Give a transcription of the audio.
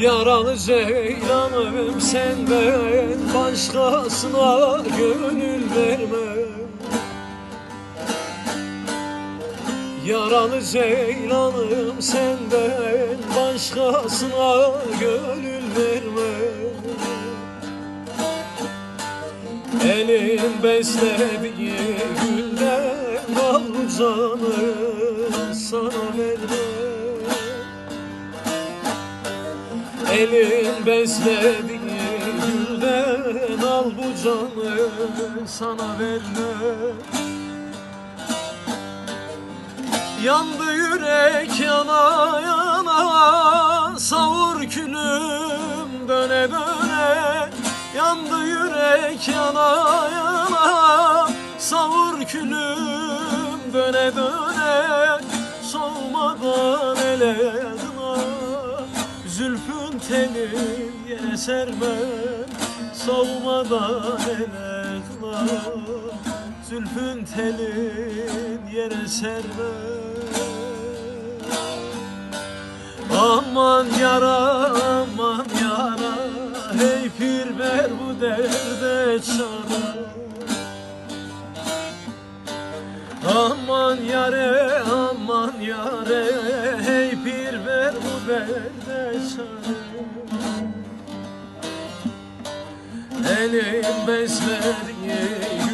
Yaralı ceylanım senden başkasına gönül verme Yaralı ceylanım senden başkasına gönül verme Elin beslediği gülden al bu canı sana verme Elin beslediği gülden al bu canı sana verme. Yandı yürek yana yana Savur külüm döne döne. Yandı yürek yana yana Savur külüm döne döne. Soğumadan ele Yere sermem Soğumadan ele adına Zülfün telin yere sermem Aman yara aman yara Hey pir ver bu derde çare. Aman yare aman yare Hey pir ver bu derde çare Elin beslediği